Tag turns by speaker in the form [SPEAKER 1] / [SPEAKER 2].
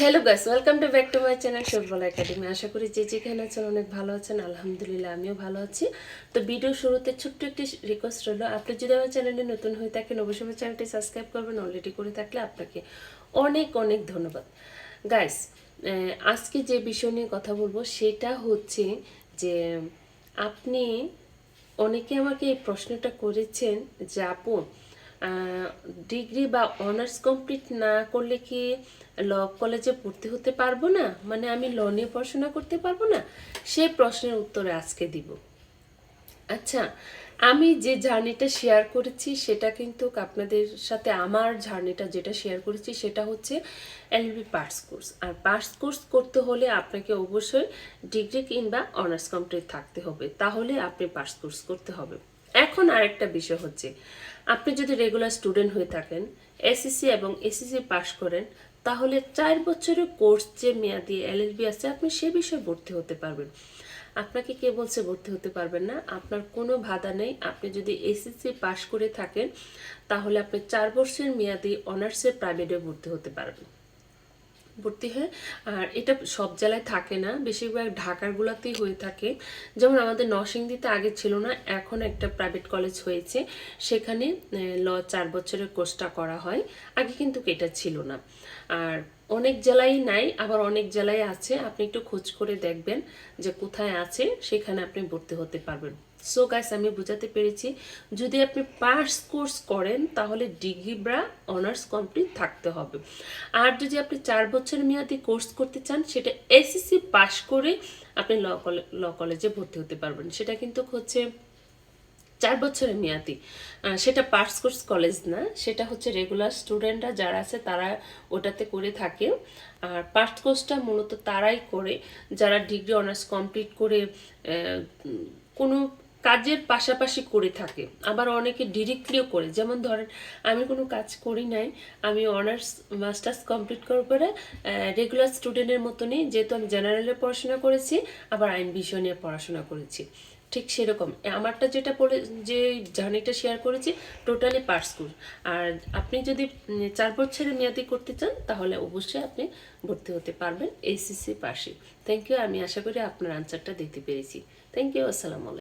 [SPEAKER 1] Hello guys welcome to back to my channel Safal academy আশা করি যে যেখানে আছেন অনেক ভালো আছেন। আলহামদুলিল্লাহ, আমিও ভালো আছি। তো ভিডিও শুরুতে ছোট্ট একটি রিকোয়েস্ট রইল। আপনি যদি আমার চ্যানেলে নতুন হয়ে থাকেন, অবশ্যই আমার চ্যানেলটি সাবস্ক্রাইব করবেন। অলরেডি করে থাকলে আপনাকে অনেক অনেক ধন্যবাদ। গাইস আজকে যে বিষয় নিয়ে কথা বলব, সেটা হচ্ছে যে আপনি অনেকে আমাকে এই প্রশ্নটা করেছেন যে, আপু ডিগ্রি বা অনার্স কমপ্লিট না করলে কি ল কলেজে ভর্তি হতে পারব না? মানে আমি ল নিয়ে পড়াশোনা করতে পারব না? সেই প্রশ্নের উত্তরে আজকে দিব। আচ্ছা আমি যে জার্নিটা শেয়ার করেছি, সেটা কিন্তু আপনাদের সাথে আমার জার্নিটা যেটা শেয়ার করেছি, সেটা হচ্ছে এলবি পার্টস কোর্স আর পার্টস কোর্স করতে হলে আপনাকে অবশ্যই ডিগ্রি কিংবা অনার্স কমপ্লিট থাকতে হবে। তাহলে আপনি পার্টস কোর্স করতে হবে। এখন আরেকটা বিষয় হচ্ছে আপনি যদি রেগুলার স্টুডেন্ট হয়ে থাকেন এসএসসি এবং এসএসসি পাস করেন, তাহলে চার বছরের কোর্স যে মেয়াদি এলএলবি আছে, আপনি সে বিষয়ে ভর্তি হতে পারবেন। আপনাকে কে বলছে ভর্তি হতে পারবেন না? আপনার কোনো বাধা নেই। আপনি যদি এসএসসি পাশ করে থাকেন, তাহলে আপনি চার বছরের মেয়াদি অনার্সের প্রাইভেটে ভর্তি হতে পারবেন। ভর্তি হয়। আর এটা সব জেলায় থাকে না, বেশিরভাগ ঢাকারগুলোতেই হয়ে থাকে। যেমন আমাদের নরসিংদীতে আগে ছিল না, এখন একটা প্রাইভেট কলেজ হয়েছে। সেখানে ল চার বছরের কোর্সটা করা হয়। আগে কিন্তু এটা ছিল না। আর অনেক জেলায় নাই, আবার অনেক জেলায় আছে। আপনি একটু খোঁজ করে দেখবেন যে কোথায় আছে, সেখানে আপনি ভর্তি হতে পারবেন। সো গাইস আমি বোঝাতে পেরেছি, যদি আপনি পাস কোর্স করেন, তাহলে ডিগ্রি বা অনার্স কমপ্লিট থাকতে হবে। আর যদি আপনি চার বছরের মেয়াদি কোর্স করতে চান, সেটা এসএসসি পাস করে আপনি ল ল কলেজে ভর্তি হতে পারবেন। সেটা কিন্তু হচ্ছে চার বছরের মেয়াদি। সেটা পার্স কোর্স কলেজ না, সেটা হচ্ছে রেগুলার স্টুডেন্টরা যারা আছে, তারা ওটাতে করে থাকে। আর পার্স কোর্সটা মূলত তারাই করে, যারা ডিগ্রি, অনার্স কমপ্লিট করে কোনো কাজের পাশাপাশি করে থাকে। আবার অনেকে ডিরেক্টলিও করে। যেমন ধরেন, আমি কোনো কাজ করি নাই, আমি অনার্স মাস্টার্স কমপ্লিট করার পরে রেগুলার স্টুডেন্টের মতনই, যেহেতু আমি জেনারেলে পড়াশোনা করেছি, আবার আইন বিষয় নিয়ে পড়াশোনা করেছি। ঠিক সেরকম। আমারটা যেটা পড়ে, যে জার্নিটা শেয়ার করেছি টোটালি পার্ট স্কুল আর আপনি যদি চার বছরের মেয়াদি করতে চান, তাহলে অবশ্যই আপনি ভর্তি হতে পারবেন এইচএসসি পাশে। থ্যাংক ইউ আমি আশা করি আপনার আনসারটা দিতে পেরেছি। থ্যাংক ইউ আসসালামু আলাইকুম।